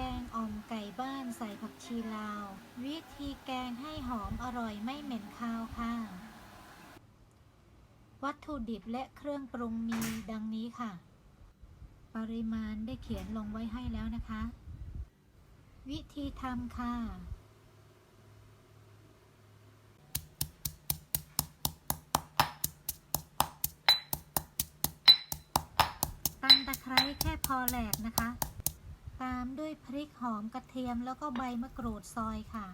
แกงอ่อมไก่บ้านใส่ผักชีลาว วิธีแกงให้หอมอร่อยไม่เหม็นคาวค่ะ วัตถุดิบและเครื่องปรุงมีดังนี้ค่ะ ปริมาณได้เขียนลงไว้ให้แล้วนะคะ วิธีทำค่ะตั้งตะไคร้แค่พอแหลกนะคะ ตามด้วยพริกหอมกระเทียมแล้วก็ใบมะกรูดซอยค่ะ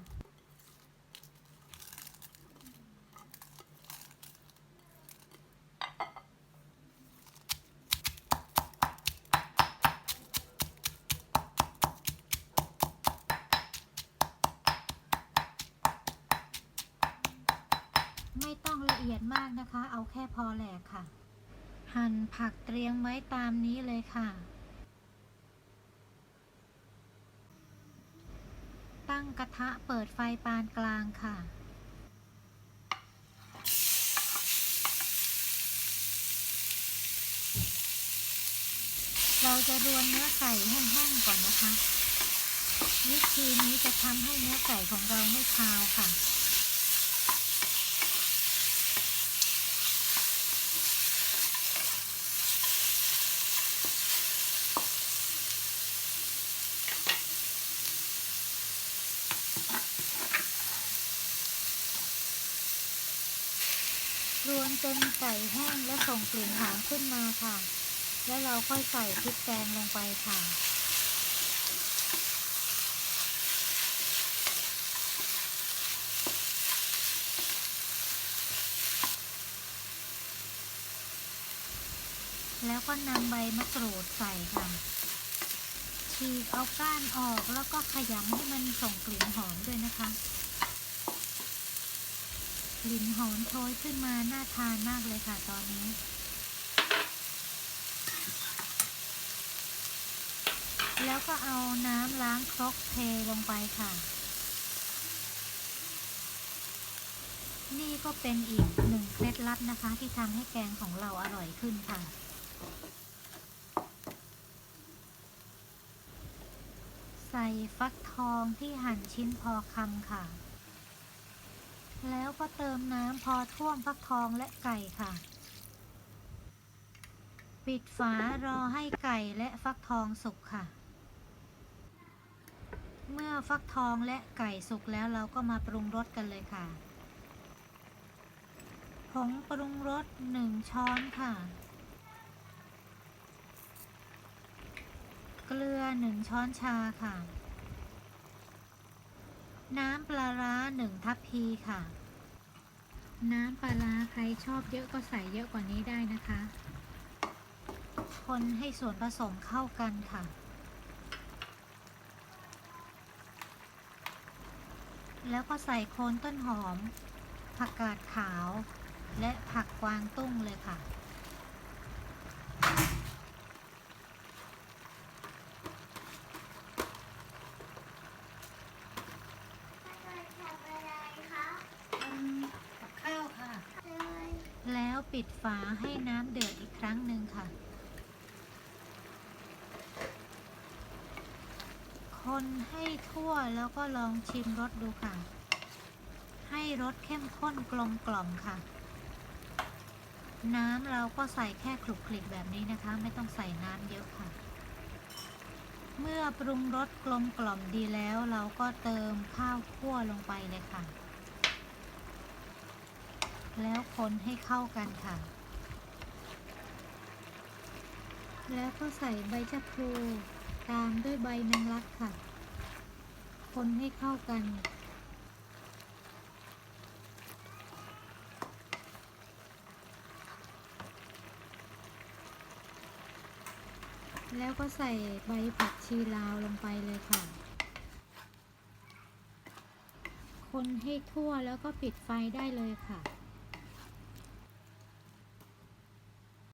ไม่ต้องละเอียดมากนะคะ เอาแค่พอแหลกค่ะ หั่นผักเตรียมไว้ตามนี้เลยค่ะ ตั้งกระทะเปิดไฟปานกลางค่ะ เราจะรวนเนื้อไก่แห้งๆก่อนนะคะ วิธีนี้จะทำให้เนื้อไก่ของเราไม่คาวค่ะ รวนจนไก่แห้งและส่งกลิ่นหอมขึ้นมาค่ะ แล้วเราค่อยใส่พริกแกงลงไปค่ะ แล้วก็นำใบมะกรูดใส่ค่ะ ฉีกเอาก้านออกแล้วก็ขยำให้มันส่งกลิ่นหอมด้วยนะคะ กลิ่นหอมโชยขึ้นมาน่าทานมากเลยค่ะตอนนี้ แล้วก็เอาน้ำล้างครกเทลงไปค่ะ นี่ก็เป็นอีกหนึ่งเคล็ดลับนะคะ ที่ทำให้แกงของเราอร่อยขึ้นค่ะใส่ฟักทองที่หั่นชิ้นพอคำค่ะ แล้วก็เติมน้ำพอท่วมฟักทองและไก่ค่ะ ปิดฝารอให้ไก่และฟักทองสุกค่ะ เมื่อฟักทองและไก่สุกแล้วเราก็มาปรุงรสกันเลยค่ะ ผงปรุงรสหนึ่งช้อนค่ะ เกลือหนึ่งช้อนชาค่ะน้ำปลาร้า ทัพพีค่ะ น้ำปลาร้าใครชอบเยอะก็ใส่เยอะกว่านี้ได้นะคะ คนให้ส่วนผสมเข้ากันค่ะ แล้วก็ใส่โคนต้นหอม ผักกาดขาว และผักกวางตุ้งเลยค่ะ กับข้าวค่ะ แล้ว ปิดฝาให้น้ำเดือดอีกครั้งหนึ่งค่ะ คนให้ทั่วแล้วก็ลองชิมรสดูค่ะ ให้รสเข้มข้นกลมกล่อมค่ะ น้ำเราก็ใส่แค่คลุกคลิกแบบนี้นะคะ ไม่ต้องใส่น้ำเยอะค่ะ เมื่อปรุงรสกลมกล่อมดีแล้ว เราก็เติมข้าวคั่วลงไปเลยค่ะ แล้วคนให้เข้ากันค่ะ แล้วก็ใส่ใบชะพลูตามด้วยใบแมงลักค่ะ คนให้เข้ากัน แล้วก็ใส่ใบผักชีลาวลงไปเลยค่ะ คนให้ทั่วแล้วก็ปิดไฟได้เลยค่ะ